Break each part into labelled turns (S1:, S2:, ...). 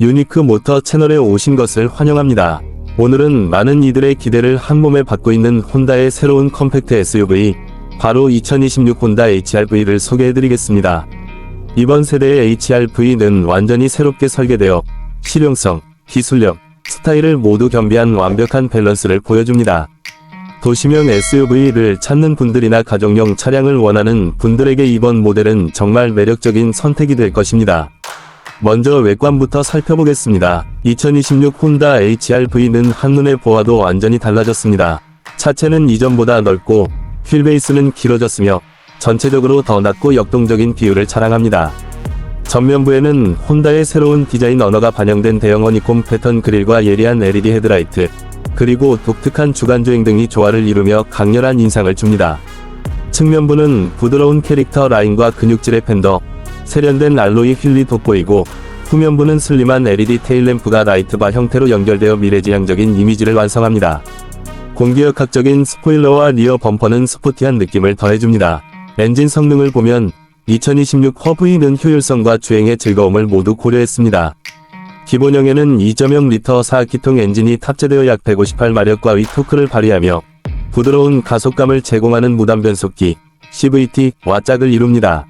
S1: 유니크 모터 채널에 오신 것을 환영합니다. 오늘은 많은 이들의 기대를 한 몸에 받고 있는 혼다의 새로운 컴팩트 SUV, 바로 2026 혼다 HRV를 소개해드리겠습니다. 이번 세대의 HRV는 완전히 새롭게 설계되어 실용성, 기술력, 스타일을 모두 겸비한 완벽한 밸런스를 보여줍니다. 도시명 SUV를 찾는 분들이나 가정용 차량을 원하는 분들에게 이번 모델은 정말 매력적인 선택이 될 것입니다. 먼저 외관부터 살펴보겠습니다. 2026 혼다 HRV는 한눈에 보아도 완전히 달라졌습니다. 차체는 이전보다 넓고 휠 베이스는 길어졌으며 전체적으로 더 낮고 역동적인 비율을 자랑합니다. 전면부에는 혼다의 새로운 디자인 언어가 반영된 대형 허니콤 패턴 그릴과 예리한 LED 헤드라이트, 그리고 독특한 주간주행 등이 조화를 이루며 강렬한 인상을 줍니다. 측면부는 부드러운 캐릭터 라인과 근육질의 팬더, 세련된 알로이 휠이 돋보이고 후면부는 슬림한 LED 테일램프가 라이트바 형태로 연결되어 미래지향적인 이미지를 완성합니다. 공기역학적인 스포일러와 리어 범퍼는 스포티한 느낌을 더해줍니다. 엔진 성능을 보면 2026 허브이는 효율성과 주행의 즐거움을 모두 고려했습니다. 기본형에는 2.0리터 4기통 엔진이 탑재되어 약 158마력과 위 토크를 발휘하며 부드러운 가속감을 제공하는 무단 변속기 CVT와 짝을 이룹니다.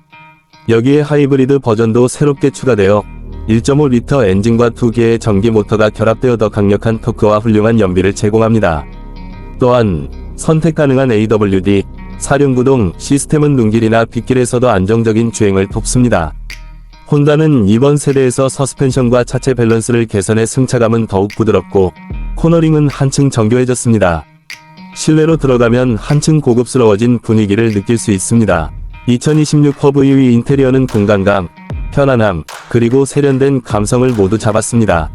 S1: 여기에 하이브리드 버전도 새롭게 추가되어 1.5리터 엔진과 2개의 전기 모터가 결합되어 더 강력한 토크와 훌륭한 연비를 제공합니다. 또한 선택 가능한 AWD 사륜구동 시스템은 눈길이나 빗길에서도 안정적인 주행을 돕습니다. 혼다는 이번 세대에서 서스펜션과 차체 밸런스를 개선해 승차감은 더욱 부드럽고 코너링은 한층 정교해졌습니다. 실내로 들어가면 한층 고급스러워진 분위기를 느낄 수 있습니다. 2026 허브 EV 인테리어는 공간감, 편안함, 그리고 세련된 감성을 모두 잡았습니다.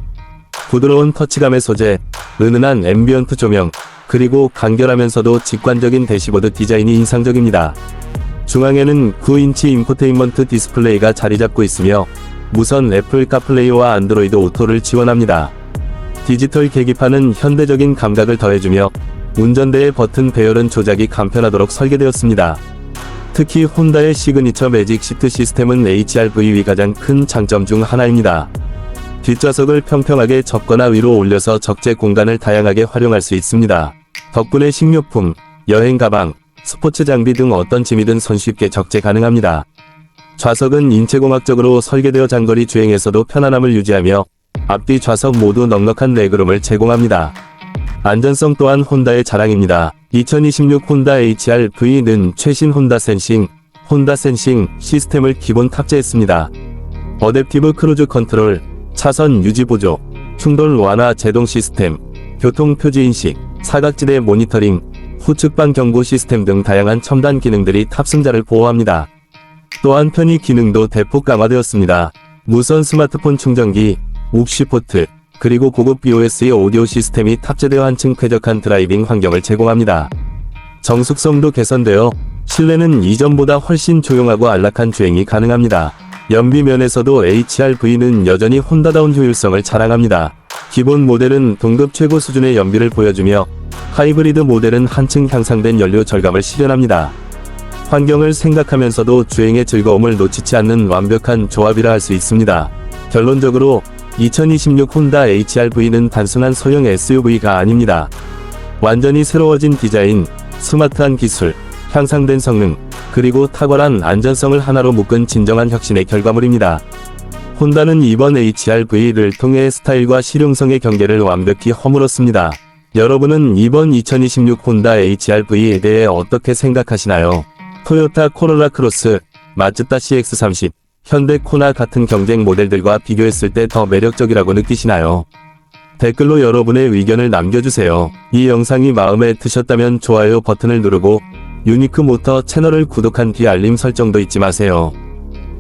S1: 부드러운 터치감의 소재, 은은한 앰비언트 조명, 그리고 간결하면서도 직관적인 대시보드 디자인이 인상적입니다. 중앙에는 9인치 인포테인먼트 디스플레이가 자리 잡고 있으며 무선 애플 카플레이와 안드로이드 오토를 지원합니다. 디지털 계기판은 현대적인 감각을 더해주며 운전대의 버튼 배열은 조작이 간편하도록 설계되었습니다. 특히 혼다의 시그니처 매직 시트 시스템은 HRV의 가장 큰 장점 중 하나입니다. 뒷좌석을 평평하게 접거나 위로 올려서 적재 공간을 다양하게 활용할 수 있습니다. 덕분에 식료품, 여행 가방, 스포츠 장비 등 어떤 짐이든 손쉽게 적재 가능합니다. 좌석은 인체공학적으로 설계되어 장거리 주행에서도 편안함을 유지하며 앞뒤 좌석 모두 넉넉한 레그룸을 제공합니다. 안전성 또한 혼다의 자랑입니다. 2026 혼다 HR-V는 최신 혼다 센싱, 혼다 센싱 시스템을 기본 탑재했습니다. 어댑티브 크루즈 컨트롤, 차선 유지 보조, 충돌 완화 제동 시스템, 교통 표지 인식, 사각지대 모니터링, 후측방 경고 시스템 등 다양한 첨단 기능들이 탑승자를 보호합니다. 또한 편의 기능도 대폭 강화되었습니다. 무선 스마트폰 충전기, 욱시 포트, 그리고 고급 BOS의 오디오 시스템이 탑재되어 한층 쾌적한 드라이빙 환경을 제공합니다. 정숙성도 개선되어 실내는 이전보다 훨씬 조용하고 안락한 주행이 가능합니다. 연비 면에서도 HR-V는 여전히 혼다다운 효율성을 자랑합니다. 기본 모델은 동급 최고 수준의 연비를 보여주며 하이브리드 모델은 한층 향상된 연료 절감을 실현합니다. 환경을 생각하면서도 주행의 즐거움을 놓치지 않는 완벽한 조합이라 할 수 있습니다. 결론적으로 2026 혼다 HR-V는 단순한 소형 SUV가 아닙니다. 완전히 새로워진 디자인, 스마트한 기술, 향상된 성능, 그리고 탁월한 안전성을 하나로 묶은 진정한 혁신의 결과물입니다. 혼다는 이번 HR-V를 통해 스타일과 실용성의 경계를 완벽히 허물었습니다. 여러분은 이번 2026 혼다 HR-V에 대해 어떻게 생각하시나요? 토요타 코롤라 크로스, 마츠다 CX-30, 현대 코나 같은 경쟁 모델들과 비교했을 때 더 매력적이라고 느끼시나요? 댓글로 여러분의 의견을 남겨주세요. 이 영상이 마음에 드셨다면 좋아요 버튼을 누르고 유니크 모터 채널을 구독한 뒤 알림 설정도 잊지 마세요.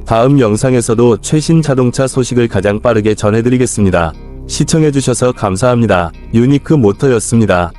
S1: 다음 영상에서도 최신 자동차 소식을 가장 빠르게 전해드리겠습니다. 시청해주셔서 감사합니다. 유니크 모터였습니다.